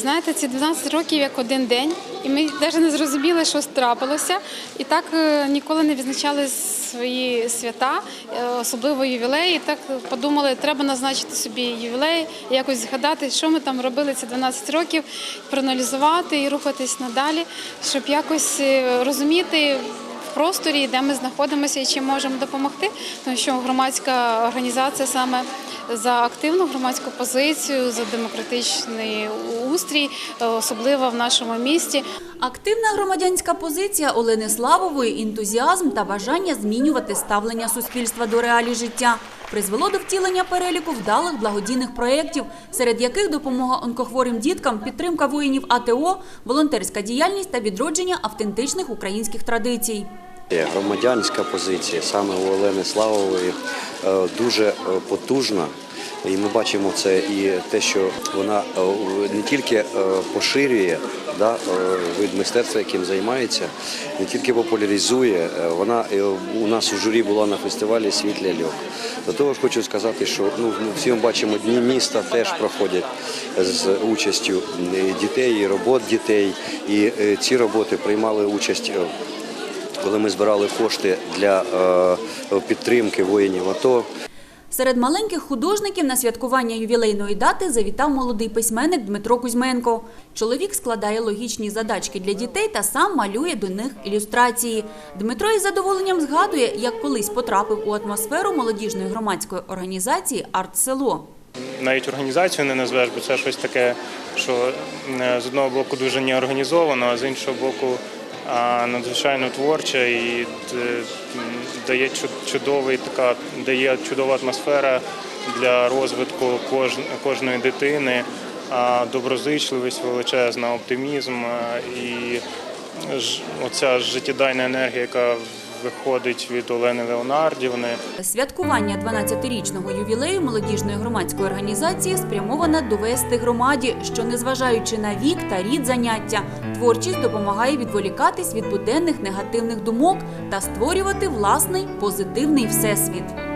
Знаєте, ці 12 років як один день, і ми навіть не зрозуміли, що трапилося. І так е, ніколи не відзначали свої свята, е, особливо ювілеї. Так подумали, треба назначити собі ювілей, якось згадати, що ми там робили ці 12 років, проаналізувати і рухатись надалі, щоб якось е, розуміти. Просторі, де ми знаходимося і чим можемо допомогти, тому що громадська організація саме за активну громадську позицію, за демократичний устрій, особливо в нашому місті. Активна громадянська позиція Олени Славової, ентузіазм та бажання змінювати ставлення суспільства до реалій життя призвело до втілення переліку вдалих благодійних проєктів, серед яких допомога онкохворим діткам, підтримка воїнів АТО, волонтерська діяльність та відродження автентичних українських традицій. Громадянська позиція саме у Олени Славової дуже е, потужна. І ми бачимо це і те, що вона е, не тільки е, поширює да, е, вид мистецтва, яким займається, не тільки популяризує, е, вона е, у нас у журі була на фестивалі Світ ляльок. До того ж хочу сказати, що ну, всі ми бачимо, дні міста теж проходять з участю е, дітей, і робот дітей. І е, ці роботи приймали участь. Коли ми збирали кошти для е, підтримки воїнів АТО. Серед маленьких художників на святкування ювілейної дати завітав молодий письменник Дмитро Кузьменко. Чоловік складає логічні задачки для дітей та сам малює до них ілюстрації. Дмитро із задоволенням згадує, як колись потрапив у атмосферу молодіжної громадської організації «Арт-село». навіть організацію не назвеш, бо це щось таке, що е, з одного боку дуже неорганізовано, а з іншого боку надзвичайно творча і е, дає чудовий така, дає чудова атмосфера для розвитку кожної дитини, доброзичливість величезна, оптимізм і оця життєдайна енергія, яка виходить від Олени Леонардівни. Святкування 12-річного ювілею молодіжної громадської організації спрямоване довести громаді, що незважаючи на вік та рід заняття, творчість допомагає відволікатись від буденних негативних думок та створювати власний позитивний всесвіт.